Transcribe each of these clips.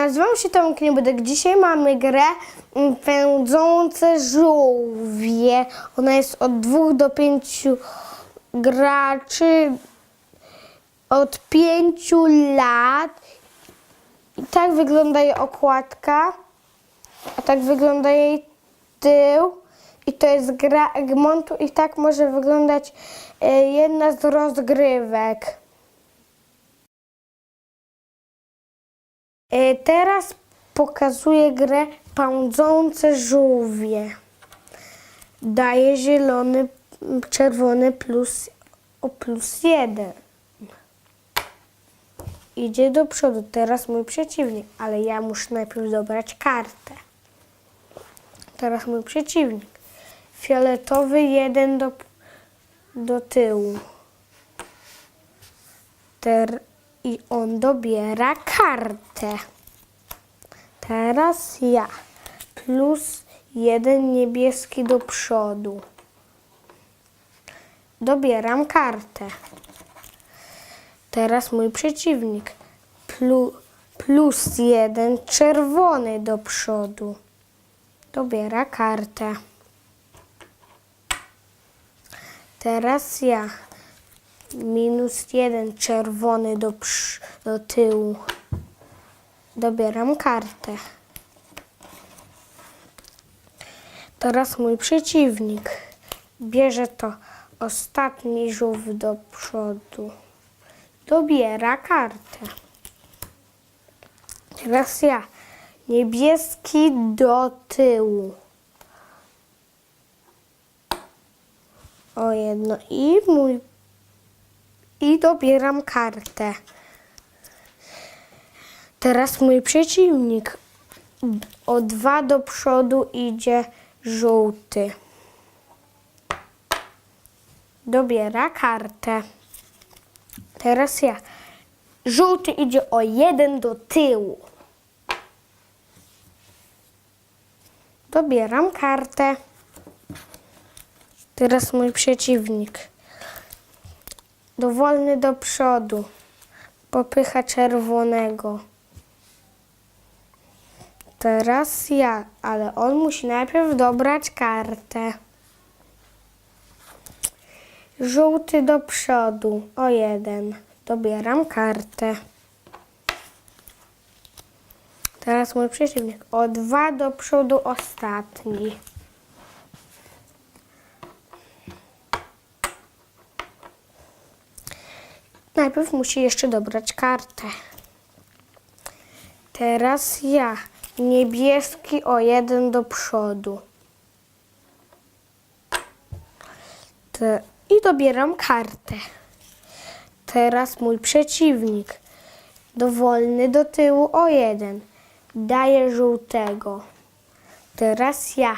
Nazywam się Tomek Niebudek. Dzisiaj mamy grę mm, Pędzące żółwie. Ona jest od dwóch do pięciu graczy od pięciu lat. I tak wygląda jej okładka, a tak wygląda jej tył. I to jest gra Egmontu i tak może wyglądać e, jedna z rozgrywek. Teraz pokazuję grę Pędzące żółwie. Daje zielony, czerwony plus o plus jeden. Idzie do przodu. Teraz mój przeciwnik, ale ja muszę najpierw dobrać kartę. Teraz mój przeciwnik. Fioletowy jeden do, do tyłu. Ter, I on dobiera kartę. Teraz ja. Plus jeden niebieski do przodu. Dobieram kartę. Teraz mój przeciwnik. Plu, plus jeden czerwony do przodu. Dobiera kartę. Teraz ja. Minus jeden czerwony do, do tyłu. Dobieram kartę. Teraz mój przeciwnik. Bierze to ostatni żółw do przodu. Dobiera kartę. Teraz ja. Niebieski do tyłu. O jedno. I mój. I dobieram kartę. Teraz mój przeciwnik. O dwa do przodu idzie żółty. Dobiera kartę. Teraz ja. Żółty idzie o jeden do tyłu. Dobieram kartę. Teraz mój przeciwnik. Dowolny do przodu. Popycha czerwonego. Teraz ja, ale on musi najpierw dobrać kartę. Żółty do przodu. O jeden. Dobieram kartę. Teraz mój przeciwnik. O dwa do przodu ostatni. Najpierw musi jeszcze dobrać kartę. Teraz ja. Niebieski o jeden do przodu. Te, I dobieram kartę. Teraz mój przeciwnik. Dowolny do tyłu o jeden. Daję żółtego. Teraz ja.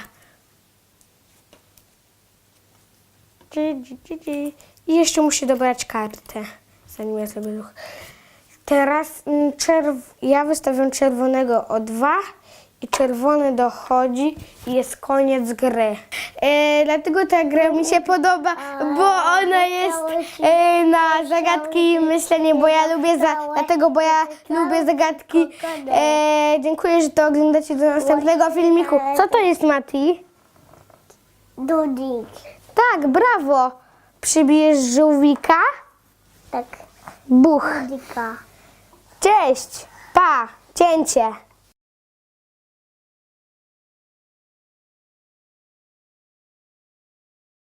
I jeszcze musi dobrać kartę, zanim ja zrobię ruch. Teraz mm, czerw... ja wystawiam czerwonego o dwa i czerwony dochodzi i jest koniec gry. E, dlatego ta gra mi się podoba, bo ona jest e, na zagadki i myślenie, bo ja lubię za... dlatego, bo ja lubię zagadki. E, dziękuję, że to oglądacie do następnego filmiku. Co to jest, Mati? Dudzik. Tak, brawo. Przybijesz żółwika? Tak, Buch. dzika. Cześć. Pa. Cięcie.